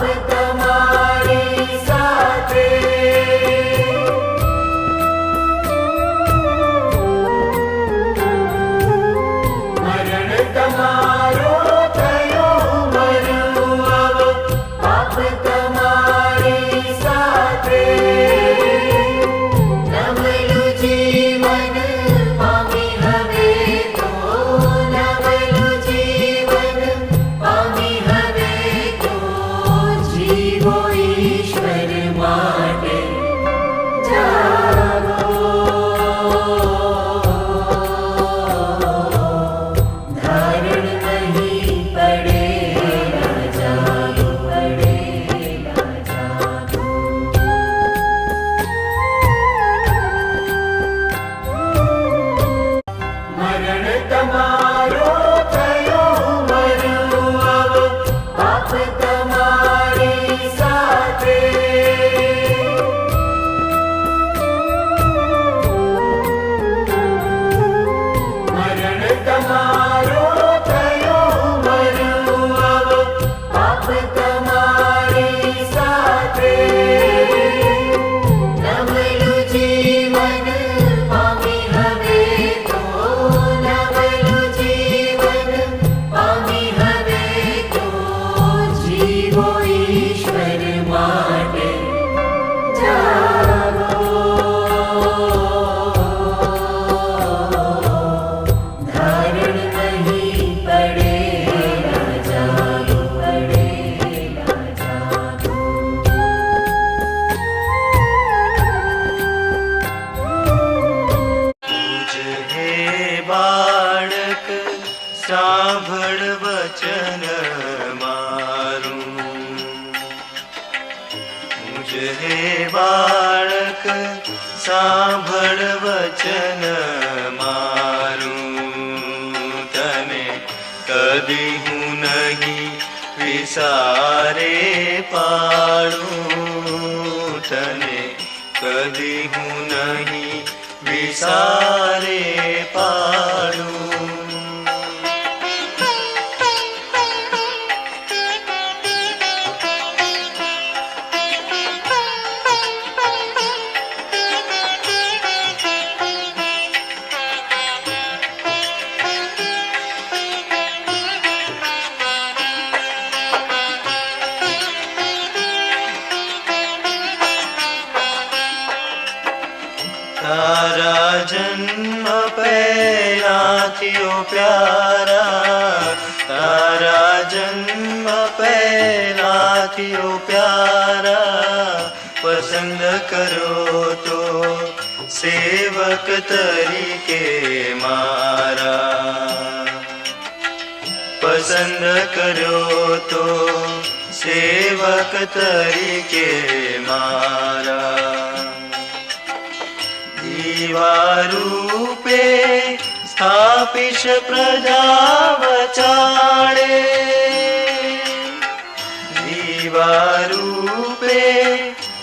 with the હે બાળક સાંભળ વચન મારું તને કદી હું નહીં વિસારે પાડું તને કદી હું નહીં વિસારે જન્મ પહેલાથી ઓ પ્યારા તારા જન્મ પહેલાથી ઓ પ્યારા પસંદ કરો તો સેવક તરીકે મારા પસંદ કર્યો તો સેવક તરીકે મારા सेवारूपे स्थापिष प्रजावचाणे जीवारूपे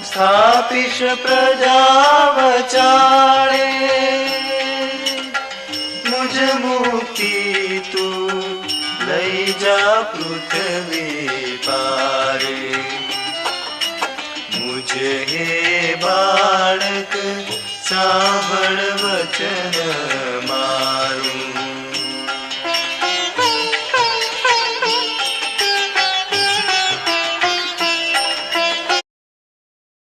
स्थापिष प्रजावचाणे मुझ मुक्ति तू लई जा पृथ्वी पारे। मुझे हे बालक सावण वचन मा